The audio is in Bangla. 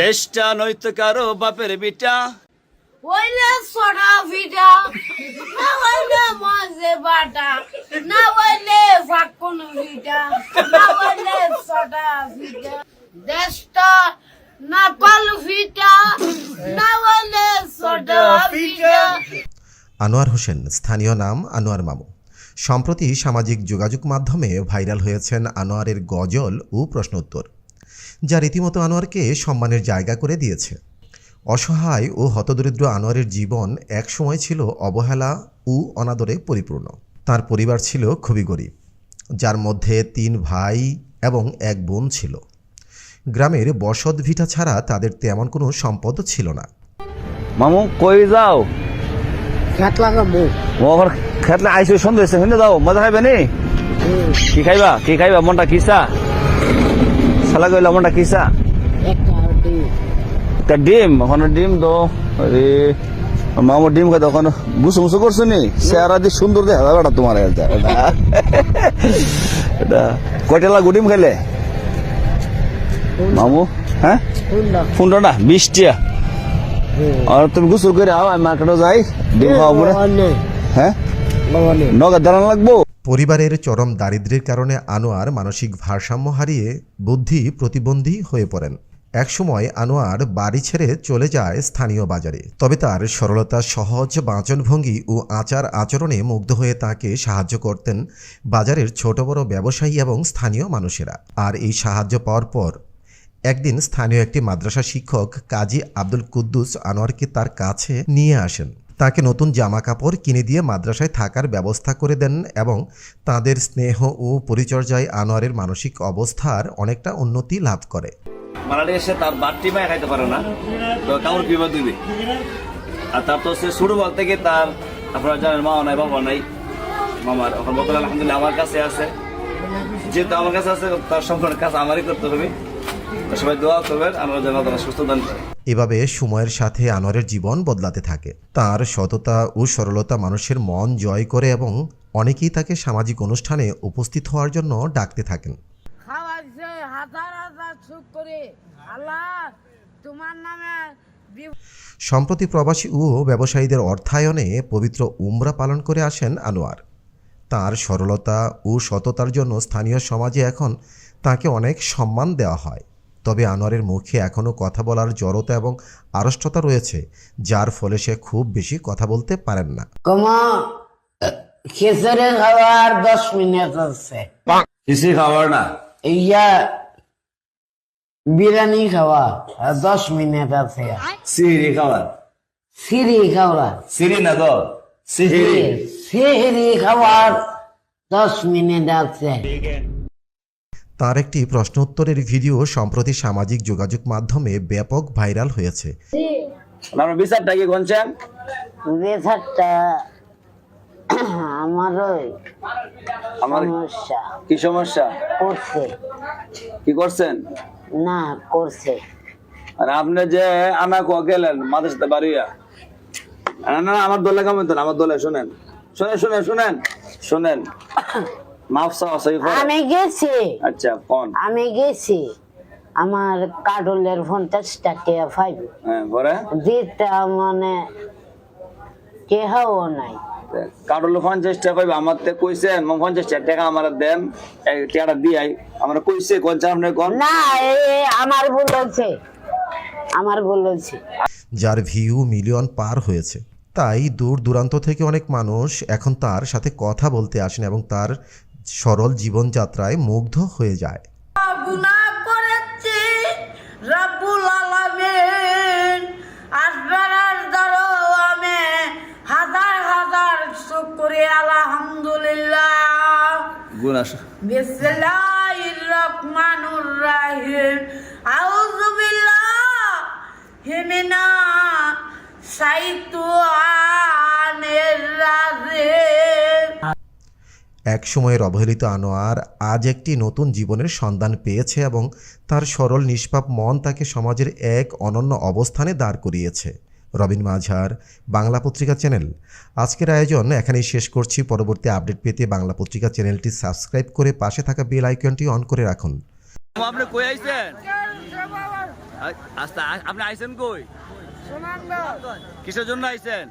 দেশটা নয়তো কারও বাপের বিটা। হইলে সোডা ভিটা না হইলে মজে বাটা না হইলে ফাকুন ভিটা না হইলে সোডা ভিটা। দেশটা না পাল ভিটা না হইলে সোডা ভিটা। আনোয়ার হোসেন স্থানীয় নাম আনোয়ার মামু। সম্প্রতি সামাজিক যোগাযোগ মাধ্যমে ভাইরাল হয়েছেন আনোয়ারের গজল ও প্রশ্নোত্তর। যা রীতিমতো আনোয়ারকে সম্মানের জায়গা করে দিয়েছে। অসহায় ও হতদরিদ্র আনোয়ারের জীবন একসময় ছিল অবহেলা ও অনাদরে পরিপূর্ণ। তার পরিবার ছিল খুবই গরিব যার মধ্যে তিন ভাই এবং এক বোন ছিল। গ্রামের বসত ভিটা ছাড়া তাদের তেমন কোনো সম্পদ ছিল না। মামু কই যাও? খেত লাগাবো মোহর খেতলে আইসো সন্ধ্যে হয়েছে শুনে যাও মজা খাইবে নি? কি খাইবা? কি খাইবা? মনটা কিসা? সালা কইলা মনটা কিসা? একটা ডিম তা ওখানে ডিম দো আরে মামু ডিম খাই ওখানে গুসু মুসু করছ নি চেহারা দিয়ে সুন্দর দেখা যাবে এটা তোমার এটা কয়টা লাগু ডিম খাইলে? মামু হ্যাঁ? পনেরো না বিশ টিয়া আর তুমি গোসল করে আও আমি মার্কেটে যাই ডিম খাওয়াবো হ্যাঁ? নগদ দাঁড়ানো লাগবো? পরিবারের চরম দারিদ্র্যের কারণে আনোয়ার মানসিক ভারসাম্য হারিয়ে বুদ্ধি প্রতিবন্ধী হয়ে পড়েন। একসময় আনোয়ার বাড়ি ছেড়ে চলে যায় স্থানীয় বাজারে। তবে তার সরলতা, সহজ, বাঁচনভঙ্গি ও আচার আচরণে মুগ্ধ হয়ে তাকে সাহায্য করতেন বাজারের ছোট বড় ব্যবসায়ী এবং স্থানীয় মানুষেরা। আর এই সাহায্য পাওয়ার পর একদিন স্থানীয় একটি মাদ্রাসা শিক্ষক কাজী আব্দুল কুদ্দুস আনোয়ারকে তার কাছে নিয়ে আসেন। তাকে নতুন জামা কাপড় কিনে দিয়ে মাদ্রাসায় থাকার ব্যবস্থা করে দেন এবং তাদের স্নেহ ও পরিচর্যায় আনোয়ারের মানসিক অবস্থার অনেকটা উন্নতি লাভ করে। মারাঠি এসে তার বাড়তি মায় খাইতে পারে না, তো কামড় পিবা দিবে আর তার তো সে শুরু বলতে গিয়ে তার আপনারা জানেন মা নাই, বাবা নাই, মামার। বর্তমানে আলহামদুলিল্লাহ আমার কাছে আছে। যেহেতু আমার কাছে আছে, তার সম্পূর্ণ কাজ আমারই করতে হবে। তো সবাই দোয়া করবেন আমরা যেন তারা সুস্থ দান এভাবে সময়ের সাথে আনোয়ারের জীবন বদলাতে থাকে। তার সততা ও সরলতা মানুষের মন জয় করে এবং অনেকেই তাকে সামাজিক অনুষ্ঠানে উপস্থিত হওয়ার জন্য ডাকতে থাকেন। হাজার হাজার করে আল্লাহ তোমার নামে সম্প্রতি প্রবাসী ও ব্যবসায়ীদের অর্থায়নে পবিত্র উমরা পালন করে আসেন আনোয়ার। তার সরলতা ও সততার জন্য স্থানীয় সমাজে এখন তাকে অনেক সম্মান দেওয়া হয়। তবে আনোয়ারের মুখে এখনও কথা বলার জড়তা এবং আড়ষ্টতা রয়েছে যার ফলে সে খুব বেশি কথা বলতে পারেন না। কমা খেসরে খাওয়ার দশ মিনিট আছে। না? ইয়া বিরিয়ানি খাওয়া দশ মিনিট আছে। সিহিরি খাবার সিরি খাওয়া। সিরি না তো? সিহিরি সিরি খাওয়ার দশ মিনিট আছে। তার একটি প্রশ্ন উত্তরের ভিডিও সম্প্রতি সামাজিক যোগাযোগ মাধ্যমে ব্যাপক ভাইরাল হয়েছে। আমরা বিচারটা কি আমার সমস্যা। কি সমস্যা? করছে। কি করছেন? না করছে। আর আপনি যে আমাকে গেলেন মাদ্রাসাতে বাড়িয়া। না না আমার দলে কামেন তো না, আমার দলে শুনেন। শুনেন শুনেন শুনেন শুনেন। মাফ চাওয়া সহি আমি গেছি। আচ্ছা কোন আমি গেছি। আমার কাডলের পঞ্চাশ টাকা পাইব হ্যাঁ দিতে মানে কেহাও নাই। কাটলো পঞ্চাশ টাকা পাইবে আমার তে কইছেন পঞ্চাশ টাকা আমার দেন টাকাটা দিয়াই। আমার কইছে কোন চা আপনি কোন? না আমার ভুল আমার ভুল যার ভিউ মিলিয়ন পার হয়েছে তাই দূর দূরান্ত থেকে অনেক মানুষ এখন তার সাথে কথা বলতে আসেন এবং তার সরল জীবনযাত্রায় মুগ্ধ হয়ে যায়। গুনাহ করেছি রব্বুল আলামিন আসবার ধরো আমি হাজার হাজার শুকরি আলহামদুলিল্লাহ। গুণ আসো। বিসমিল্লাহির রহমানুর রহিম। আউযু বিল্লাহি শাইতানির এক সময়ের অবহেলিত আনোয়ার আজ একটি নতুন জীবনের সন্ধান পেয়েছে এবং তার সরল নিষ্পাপ মন তাকে সমাজের এক অনন্য অবস্থানে দাঁড় করিয়েছে। রবিন মাঝার বাংলা পত্রিকা চ্যানেল। আজকের আয়োজন এখানেই শেষ করছি। পরবর্তী আপডেট পেতে বাংলা পত্রিকা চ্যানেলটি সাবস্ক্রাইব করে পাশে থাকা বেল আইকনটি অন করে রাখুন। আপনি কই আইছেন? আ- আচ্ছা আ- আপনি আইছেন কই? কিসের জন্য আইছেন?